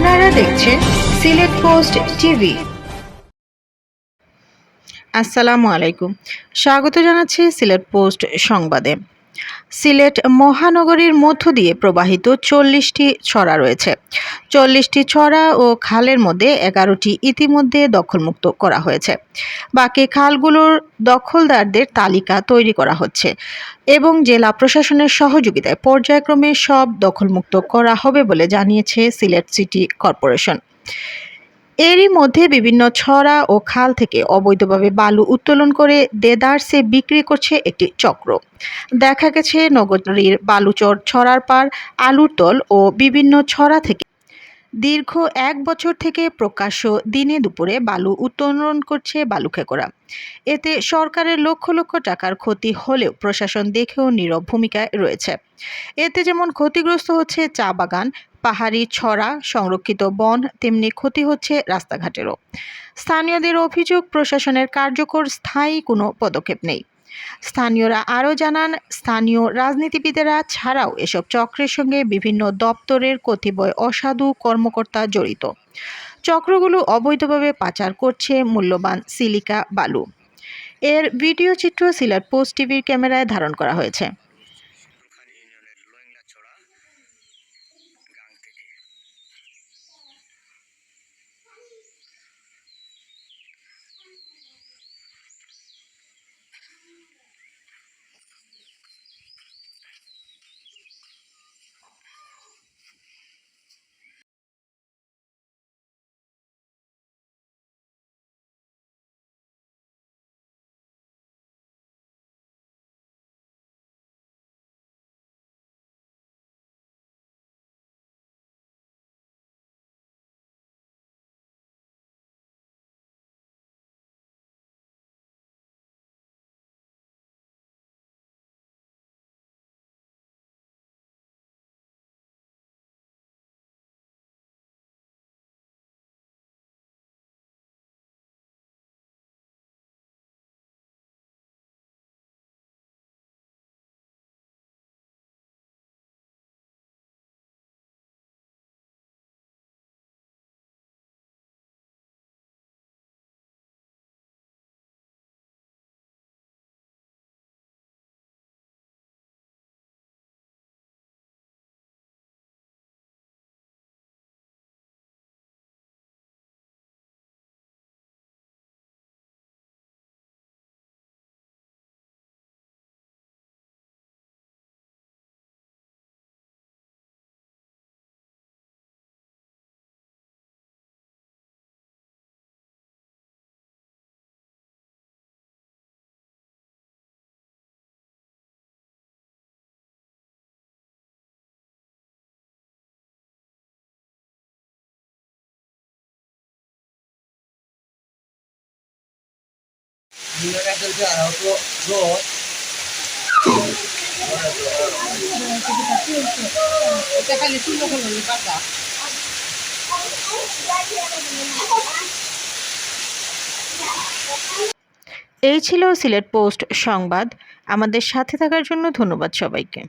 আপনারা দেখছেন Sylhet post TV. আসসালামু আলাইকুম। স্বাগত জানাচ্ছি সিলেট পোস্ট সংবাদে। সিলেট মহানগরীর মধ্য দিয়ে প্রবাহিত চল্লিশটি ছড়া রয়েছে। চল্লিশটি ছড়া ও খালের মধ্যে এগারোটি ইতিমধ্যে দখলমুক্ত করা হয়েছে। বাকি খালগুলোর দখলদারদের তালিকা তৈরি করা হচ্ছে এবং জেলা প্রশাসনের সহযোগিতায় পর্যায়ক্রমে সব দখলমুক্ত করা হবে বলে জানিয়েছে সিলেট সিটি কর্পোরেশন। এরই মধ্যে বিভিন্ন ছড়া ও খাল থেকে অবৈধভাবে বালু উত্তোলন করে দেদারসে বিক্রি করছে একটি চক্র। দেখা গেছে, নগরীর বালুচর ছড়ার পার আলুরতল ও বিভিন্ন ছড়া থেকে দীর্ঘ এক বছর থেকে প্রকাশ্য দিনে দুপুরে বালু উত্তোলন করছে বালুখেকোরা এতে সরকারের লক্ষ লক্ষ টাকার ক্ষতি হলেও প্রশাসন দেখেও নীরব ভূমিকায় রয়েছে। এতে যেমন ক্ষতিগ্রস্ত হচ্ছে চা বাগান পাহাড়ি ছড়া, সংরক্ষিত বন, তেমনি ক্ষতি হচ্ছে রাস্তাঘাটেরও। স্থানীয়দের অভিযোগ, প্রশাসনের কার্যকর স্থায়ী কোনো পদক্ষেপ নেই। স্থানীয়রা আরও জানান, স্থানীয় রাজনীতিবিদেরা ছাড়াও এসব চক্রের সঙ্গে বিভিন্ন দপ্তরের কতিপয় অসাধু কর্মকর্তা জড়িত। চক্রগুলো অবৈধভাবে পাচার করছে মূল্যবান সিলিকা বালু। এর ভিডিও চিত্র সিলেট পোস্ট টিভির ক্যামেরায় ধারণ করা হয়েছে। এই ছিল সিলেট পোস্ট সংবাদ। আমাদের সাথে থাকার জন্য ধন্যবাদ সবাইকে।